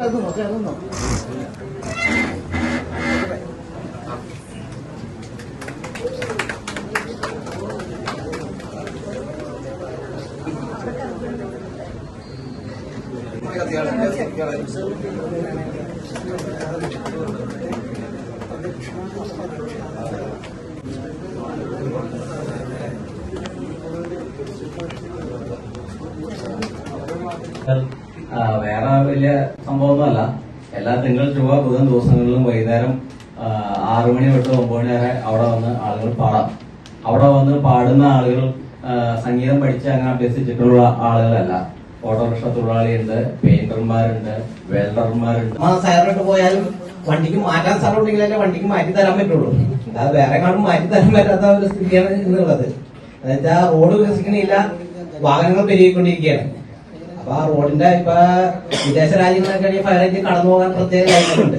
哎，等等，等等。വേറെ വലിയ സംഭവമൊന്നുമല്ല. എല്ലാ തിങ്കൾ ചൊവ്വ ബുധൻ ദിവസങ്ങളിലും വൈകുന്നേരം ആറു മണി തൊട്ട് ഒമ്പത് മണി വരെ അവിടെ വന്ന് ആളുകൾ പാടാം. അവിടെ വന്ന് പാടുന്ന ആളുകൾ സംഗീതം പഠിച്ച് അങ്ങനെ അഭ്യസിച്ചിട്ടുള്ള ആളുകളല്ല. ഓട്ടോറിക്ഷ തൊഴിലാളിയുണ്ട് പെയിന്റർമാരുണ്ട് വെൽഡർമാരുണ്ട്. സാറിനോട്ട് പോയാലും വണ്ടിക്ക് മാറ്റാൻ സാറുണ്ടെങ്കിൽ ഉണ്ടെങ്കിലല്ലേ വണ്ടിക്ക് മാറ്റി തരാൻ പറ്റുള്ളൂ. അല്ലാതെ വേറെ കാണും മാറ്റി തരാൻ പറ്റാത്ത ഒരു സ്ഥിതിയാണ് എന്നുള്ളത് എന്നുവെച്ചാൽ റോഡ് വികസിക്കണില്ല വാഹനങ്ങൾ പെരുകിക്കൊണ്ടിരിക്കുകയാണ്. അപ്പൊ ആ റോഡിന്റെ ഇപ്പൊ വിദേശ രാജ്യങ്ങളിലൊക്കെ ഫയർ എഞ്ചിൻ കടന്നു പോകാൻ പ്രത്യേക കാര്യങ്ങളുണ്ട്.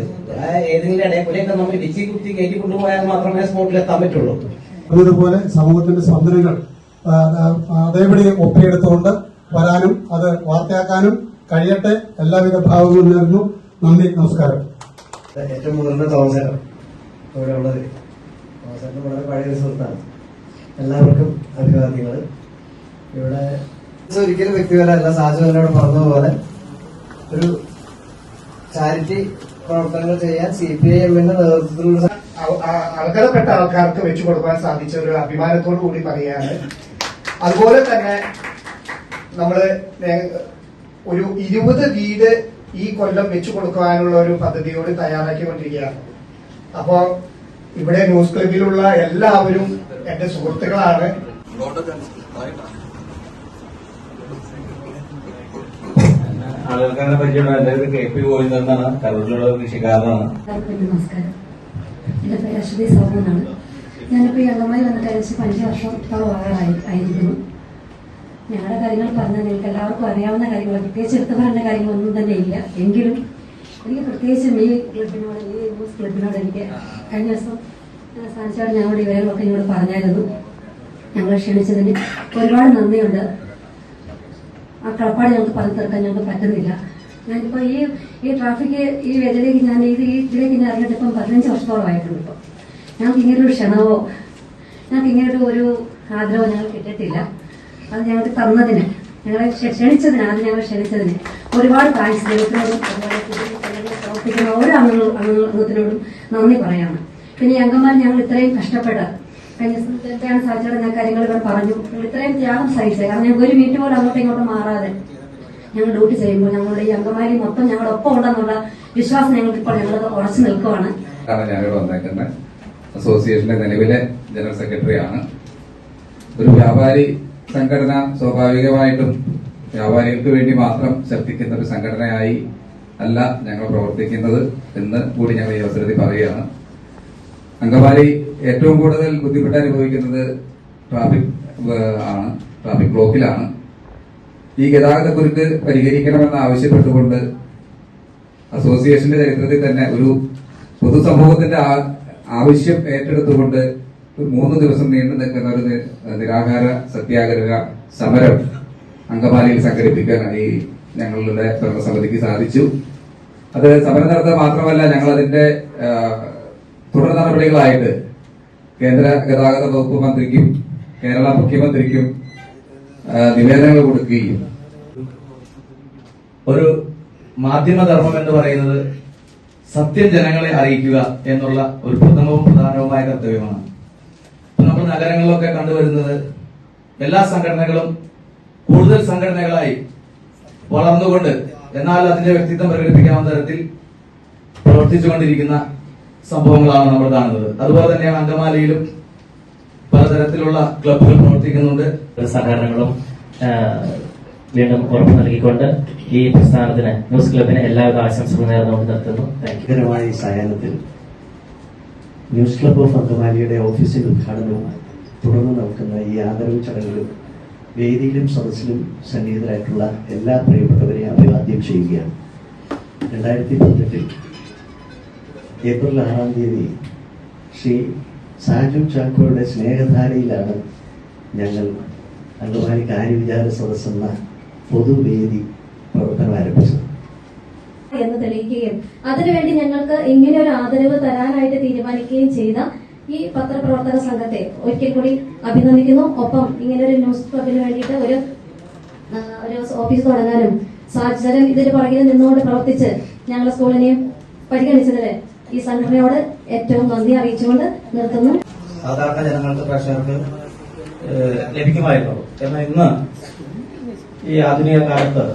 ഏതെങ്കിലും ഇടയിലൊക്കെ നമ്മൾ ഇടിച്ച് കുത്തി കയറ്റി കൊണ്ടുപോയാൽ മാത്രമേ സ്പോട്ടിൽ എത്താൻ പറ്റുള്ളൂ. അതുപോലെ സമൂഹത്തിന്റെ സ്പന്ദനങ്ങൾ അതേപടി ഒപ്പിയെടുത്തുകൊണ്ട് വരാനും അത് വാർത്തയാക്കാനും കഴിയട്ടെ. എല്ലാവിധ ഭാവങ്ങളും നേരുന്നു. നന്ദി നമസ്കാരം. ഏറ്റവും മുതിർന്ന തോമസേട്ടൻ ഇവിടെ ഉള്ളത്. തോമസേട്ടൻ വളരെ പഴയ സുഹൃത്താണ്. എല്ലാവർക്കും അഭിവാദ്യങ്ങൾ. ഇവിടെ ഒരിക്കലും വ്യക്തിപരമല്ല. സാജു എന്നോട് പറഞ്ഞതുപോലെ ഒരു ചാരിറ്റി പ്രവർത്തനങ്ങൾ ചെയ്യാൻ സി പി ഐ എമ്മിന്റെ നേതൃത്വത്തിലുള്ള അർഹതപ്പെട്ട ആൾക്കാർക്ക് വെച്ചു കൊടുക്കാൻ സാധിച്ച ഒരു അഭിമാനത്തോടു കൂടി പറയാണ് അതുപോലെ തന്നെ നമ്മൾ ഒരു ഇരുപത് വീട് ഈ കൊല്ലം വെച്ചു കൊടുക്കുവാനുള്ള ഒരു പദ്ധതിയോട് തയ്യാറാക്കിക്കൊണ്ടിരിക്കുകയാണ്. അപ്പോ ഇവിടെ ന്യൂസ് ക്ലബിലുള്ള എല്ലാവരും എന്റെ സുഹൃത്തുക്കളാണ്. ആളുകൾക്ക് അങ്ങനെ പരിചയമുണ്ട് എന്റെ പേര് കെ പി ഗോവിന്ദൻ എന്നാണ്. കരൂരിലുള്ള കൃഷിക്കാരനാണ്. നമസ്കാരം. എന്റെ പേര് അശ്വതി സൗമ്യനാണ് ഞാനിപ്പോൾ ഈ അംഗമായി വന്നിട്ട് ഏകദേശം അഞ്ച് വർഷം ആയി ആയിരിക്കുന്നു. ഞങ്ങളുടെ കാര്യങ്ങൾ പറഞ്ഞാൽ നിങ്ങൾക്ക് എല്ലാവർക്കും അറിയാവുന്ന കാര്യങ്ങൾ പ്രത്യേകിച്ച് എടുത്തു പറയേണ്ട കാര്യങ്ങളൊന്നും തന്നെ ഇല്ല. എങ്കിലും എനിക്ക് പ്രത്യേകിച്ചും ഈ ക്ലബിനോട് ഈ ന്യൂസ് ക്ലബിനോട് എനിക്ക് കഴിഞ്ഞ ദിവസം സാധിച്ചാണ് ഞങ്ങളുടെ വിവരങ്ങളൊക്കെ ഞങ്ങൾ പറഞ്ഞായിരുന്നു. ഞങ്ങളെ ക്ഷണിച്ചതിന് ഒരുപാട് നന്ദിയുണ്ട്. ആ കടപ്പാട് ഞങ്ങൾക്ക് പറഞ്ഞു തീർക്കാൻ ഞങ്ങൾക്ക് പറ്റുന്നില്ല. ഞാനിപ്പോൾ ഈ ഈ ട്രാഫിക് ഈ വേദിയിലേക്ക് ഞാൻ ഇത് ഈ ഇതിലേക്ക് ഞാൻ അറിഞ്ഞിട്ട് ഇപ്പം പതിനഞ്ച് വർഷത്തോളമായിട്ടുണ്ട് ഇപ്പം. ഞങ്ങൾക്ക് ഇങ്ങനെ ഒരു ക്ഷണമോ ഞങ്ങൾക്ക് ഇങ്ങനെ ഒരു ആഗ്രഹമോ ഞങ്ങൾ കിട്ടിയിട്ടില്ല. അത് ഞങ്ങൾക്ക് തന്നതിന് ഞങ്ങളെ ക്ഷ- ക്ഷണിച്ചതിന് ആദ്യം ഞങ്ങൾ ക്ഷണിച്ചതിന് ഒരുപാട് താങ്ക്സ് ദൈവത്തിനോടും പ്രവർത്തിക്കുന്ന ഓരോ അംഗങ്ങളും അംഗങ്ങൾ അംഗത്തിനോടും നന്ദി പറയാണ് പിന്നെ അംഗന്മാർ ഞങ്ങൾ ഇത്രയും കഷ്ടപ്പെട്ട് ദിവസത്തെയാണ് സാധിച്ചുള്ള ഞാൻ കാര്യങ്ങൾ ഇവർ പറഞ്ഞു. ഇത്രയും ത്യാഗം സഹിച്ചത് കാരണം ഞങ്ങൾക്ക് ഒരു മിനിറ്റ് പോലും അങ്ങോട്ടും ഇങ്ങോട്ടും മാറാതെ ഞങ്ങൾ ഡ്യൂട്ടി ചെയ്യുമ്പോൾ ഞങ്ങളുടെ ഈ അംഗമാരി മൊത്തം ഞങ്ങളുടെ ഒപ്പം ഉണ്ടെന്നുള്ള വിശ്വാസം ഞങ്ങൾക്ക് ഇപ്പോൾ ഞങ്ങൾ ഉറച്ചു നിൽക്കുവാണ്. അസോസിയേഷന്റെ നിലവിലെ ജനറൽ സെക്രട്ടറി ആണ്. ഒരു വ്യാപാരി സംഘടന സ്വാഭാവികമായിട്ടും വ്യാപാരികൾക്ക് വേണ്ടി മാത്രം ശക്തിക്കുന്ന ഒരു സംഘടനയായി അല്ല ഞങ്ങൾ പ്രവർത്തിക്കുന്നത് എന്ന് കൂടി ഞങ്ങൾ ഈ അവസരത്തിൽ പറയുകയാണ്. അങ്കമാലി ഏറ്റവും കൂടുതൽ ബുദ്ധിമുട്ട് അനുഭവിക്കുന്നത് ട്രാഫിക് ആണ്. ട്രാഫിക് ബ്ലോക്കിലാണ്. ഈ ഗതാഗത കുരുക്ക് പരിഹരിക്കണമെന്ന് ആവശ്യപ്പെട്ടുകൊണ്ട് അസോസിയേഷന്റെ ചരിത്രത്തിൽ തന്നെ ഒരു പൊതുസമൂഹത്തിന്റെ ആവശ്യം ഏറ്റെടുത്തുകൊണ്ട് മൂന്ന് ദിവസം നീണ്ടു നിൽക്കുന്ന ഒരു നിരാഹാര സത്യാഗ്രഹ സമരം അങ്കമാലിയിൽ സംഘടിപ്പിക്കാനായി ഞങ്ങളുടെ ഭരണസമിതിക്ക് സാധിച്ചു. അത് സമരം നടത്തുക മാത്രമല്ല ഞങ്ങൾ അതിന്റെ തുടർ നടപടികളായിട്ട് കേന്ദ്ര ഗതാഗത വകുപ്പ് മന്ത്രിക്കും കേരള മുഖ്യമന്ത്രിക്കും നിവേദനങ്ങൾ കൊടുക്കുകയും. ഒരു മാധ്യമധർമ്മം എന്ന് പറയുന്നത് സത്യം ജനങ്ങളെ അറിയിക്കുക എന്നുള്ള ഒരു പ്രഥമവും പ്രധാനവുമായ കർത്തവ്യമാണ്. നമ്മൾ നഗരങ്ങളിലൊക്കെ കണ്ടുവരുന്നത് എല്ലാ സംഘടനകളും കൂടുതൽ സംഘടനകളായി വളർന്നുകൊണ്ട് എന്നാൽ അതിന്റെ വ്യക്തിത്വം പ്രകടിപ്പിക്കാവുന്ന തരത്തിൽ പ്രവർത്തിച്ചുകൊണ്ടിരിക്കുന്ന സംഭവങ്ങളാണ് നമ്മൾ കാണുന്നത്. അതുപോലെ തന്നെയാണ് അങ്കമാലിയിലും പലതരത്തിലുള്ള ക്ലബുകൾ പ്രവർത്തിക്കുന്നുണ്ട്. സഹകരണങ്ങളും വീണ്ടും ഉറപ്പ് നൽകിക്കൊണ്ട് ഈ പ്രസ്ഥാനത്തിന് ന്യൂസ് ക്ലബിന് എല്ലാവിധ ആശംസകളും നേർന്നുകൊണ്ട് നിർത്തുന്നു. താങ്ക് യു ഭീകരമായ ഈ സഹകരണത്തിൽ ന്യൂസ് ക്ലബ് ഓഫ് അങ്കമാലിയുടെ ഓഫീസിൽ ഉദ്ഘാടനവും തുടർന്ന് നടക്കുന്ന ഈ ആദരവ് ചടങ്ങിലും വേദിയിലും സദസ്സിലും സന്നിഹിതരായിട്ടുള്ള എല്ലാ പ്രിയപ്പെട്ടവരെയും അഭിവാദ്യം ചെയ്യുകയാണ്. രണ്ടായിരത്തി പതിനെട്ടിൽ ഏപ്രിൽ ആറാം തീയതി ശ്രീ സാജു ചാക്കോയുടെ സ്നേഹധാരയിലാണ് ഞങ്ങൾ അങ്കമാലി കാര്യവിചാര എന്ന പൊതുവേദി പ്രവർത്തനം ആരംഭിച്ചത്. എന്ന് തെളിയിക്കുകയും അതിനുവേണ്ടി ഞങ്ങൾക്ക് ഇങ്ങനെ ഒരു ആദരവ് തരാനായിട്ട് തീരുമാനിക്കുകയും ചെയ്ത ഈ പത്രപ്രവർത്തക സംഘത്തെ ഒരിക്കൽ കൂടി അഭിനന്ദിക്കുന്നു. ഒപ്പം ഇങ്ങനെ ഒരു ന്യൂസ് ക്ലബിന് വേണ്ടിയിട്ട് ഒരു ഒരു ഓഫീസ് തുടങ്ങാനും സാഹചര്യം ഇതിന്റെ പുറകിൽ നിന്നുകൊണ്ട് പ്രവർത്തിച്ച് ഞങ്ങളുടെ സ്കൂളിനെയും പരിഗണിച്ചതിന് ഈ സംഘടനയോട് ഏറ്റവും നന്ദി അറിയിച്ചുകൊണ്ട് നിർത്തുന്നു. സാധാരണ ജനങ്ങൾക്ക് പ്രേക്ഷകർക്ക് ലഭിക്കുമായിരുന്നു. എന്നാൽ ഇന്ന് ഈ ആധുനിക കാലത്ത്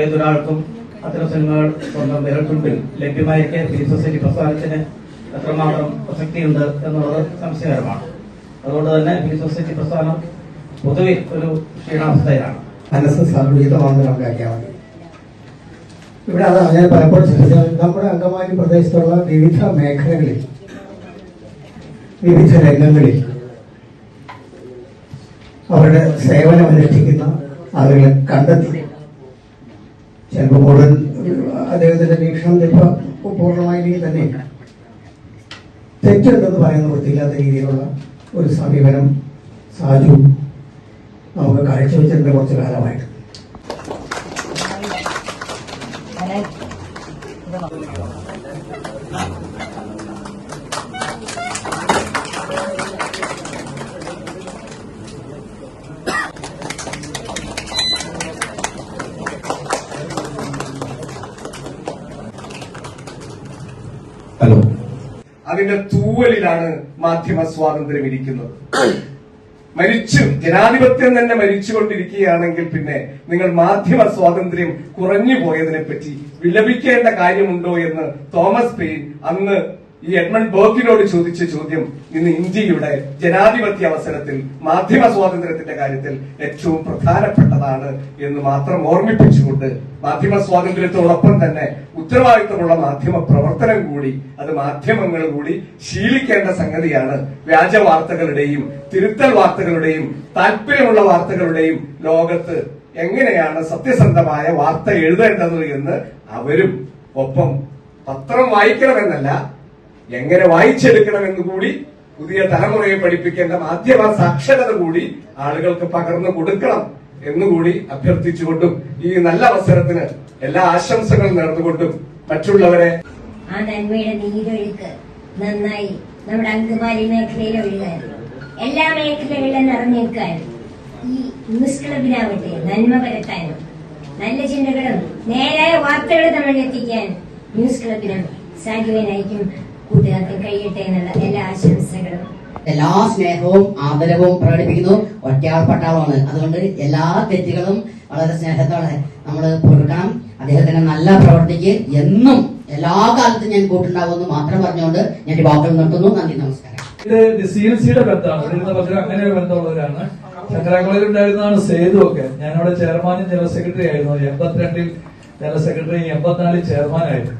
ഏതൊരാൾക്കും അത്തരം സിനിമകൾ സ്വന്തം വിരൽത്തുമ്പിൽ ലഭ്യമായിരിക്കെ ഫിലിം സൊസൈറ്റി പ്രസ്ഥാനത്തിന് എത്രമാത്രം പ്രസക്തിയുണ്ട് എന്നുള്ളത് സംശയകരമാണ്. അതുകൊണ്ട് തന്നെ ഫിലിം സൊസൈറ്റി പ്രസ്ഥാനം പൊതുവെ ഒരു ക്ഷീണാവസ്ഥയിലാണ്. മനസ്സ് സംഗീതമാണെന്ന് കണക്കാക്കിയാൽ മതി ഇവിടെ അതാണ് ഞാൻ പലപ്പോഴും ശ്രദ്ധിച്ചത് നമ്മുടെ അങ്കമാലി പ്രദേശത്തുള്ള വിവിധ മേഖലകളിൽ വിവിധ രംഗങ്ങളിൽ അവരുടെ സേവനം അനുഷ്ഠിക്കുന്ന ആളുകളെ കണ്ടെത്തി. ചിലപ്പോൾ മുഴുവൻ അദ്ദേഹത്തിന്റെ വീക്ഷണം പൂർണമായി തന്നെ തെറ്റുണ്ടെന്ന് പറയുന്ന വൃത്തിയില്ലാത്ത രീതിയിലുള്ള ഒരു സമീപനം സാജു നമുക്ക് കാഴ്ചവെച്ചിട്ടുണ്ട് കുറച്ചു കാലമായിട്ട്. ഹലോ. അതിന്റെ തൂവലിലാണ് മാധ്യമ സ്വാതന്ത്ര്യം ഇരിക്കുന്നത്. മരിച്ചു ജനാധിപത്യം തന്നെ മരിച്ചുകൊണ്ടിരിക്കുകയാണെങ്കിൽ പിന്നെ നിങ്ങൾ മാധ്യമ സ്വാതന്ത്ര്യം കുറഞ്ഞു പോയതിനെ പറ്റി വിലപിക്കേണ്ട കാര്യമുണ്ടോ എന്ന് തോമസ് പെയിൻ അന്ന് ഈ എഡ്മണ്ട് ബോക്കിനോട് ചോദിച്ച ചോദ്യം ഇന്ന് ഇന്ത്യയുടെ ജനാധിപത്യ അവസരത്തിൽ മാധ്യമ സ്വാതന്ത്ര്യത്തിന്റെ കാര്യത്തിൽ ഏറ്റവും പ്രധാനപ്പെട്ടതാണ് എന്ന് മാത്രം ഓർമ്മിപ്പിച്ചുകൊണ്ട് മാധ്യമ സ്വാതന്ത്ര്യത്തോടൊപ്പം തന്നെ ഉത്തരവാദിത്തമുള്ള മാധ്യമ പ്രവർത്തനം കൂടി അത് മാധ്യമങ്ങൾ കൂടി ശീലിക്കേണ്ട സംഗതിയാണ് വ്യാജ വാർത്തകളുടെയും തിരുത്തൽ വാർത്തകളുടെയും താല്പര്യമുള്ള വാർത്തകളുടെയും ലോകത്ത് എങ്ങനെയാണ് സത്യസന്ധമായ വാർത്ത എഴുതേണ്ടത് എന്ന് അവരും ഒപ്പം പത്രം വായിക്കണമെന്നല്ല എങ്ങനെ വായിച്ചെടുക്കണമെന്ന് കൂടി പുതിയ തലമുറയെ പഠിപ്പിക്കേണ്ട മാധ്യമ സാക്ഷരത കൂടി ആളുകൾക്ക് പകർന്നു കൊടുക്കണം എന്നുകൂടി അഭ്യർത്ഥിച്ചുകൊണ്ടും ഈ നല്ല അവസരത്തിന് എല്ലാ ആശംസകളും നേർന്നുകൊണ്ടും മറ്റുള്ളവരെ ആ നന്മയുടെ നീരൊഴുക്ക് നന്നായി നമ്മുടെ അങ്കമാലി മേഖലയിൽ ഒഴുകാൻ എല്ലാ മേഖലകളിലും നിറഞ്ഞേൽക്കാൻ ഈ ന്യൂസ് ക്ലബിനാവട്ടെ നന്മ പരത്താനും നല്ല ചിന്തകളും നേരായ വാർത്തകളും നമ്മളിലെത്തിക്കാൻ ന്യൂസ് ക്ലബിനും സാജുവിനായിരിക്കും കൂട്ടുകാർക്കും കഴിയട്ടെ എന്നുള്ള എല്ലാ ആശംസകളും. എല്ലാ സ്നേഹവും ആദരവും പ്രകടിപ്പിക്കുന്നു. ഒറ്റയാൾ പട്ടാളമാണ്. അതുകൊണ്ട് എല്ലാ തെറ്റുകളും വളരെ സ്നേഹത്തോടെ നമ്മൾ പൊറുക്കണം അദ്ദേഹത്തിന്റെ നല്ല പ്രവർത്തിക്ക് എന്നും എല്ലാ കാലത്തും ഞാൻ കൂട്ടുണ്ടാവുമെന്ന് മാത്രം പറഞ്ഞുകൊണ്ട് ഞാൻ ഈ വാക്കുകൾ നിർത്തുന്നു. നന്ദി നമസ്കാരം. ഇത് സി എൽ സിയുടെ ബന്ധമാണ്. ഇവിടുത്തെ പത്രം അങ്ങനെ ഒരു ബന്ധമുള്ളവരാണ്. ശങ്കര കോളേജിൽ ഉണ്ടായിരുന്നതാണ് സേതു ഒക്കെ. ഞാനവിടെ ചെയർമാനും ജനറൽ സെക്രട്ടറി ആയിരുന്നു എൺപത്തിരണ്ടിൽ ജനറൽ സെക്രട്ടറി എൺപത്തിനാലിൽ ചെയർമാനായിരുന്നു.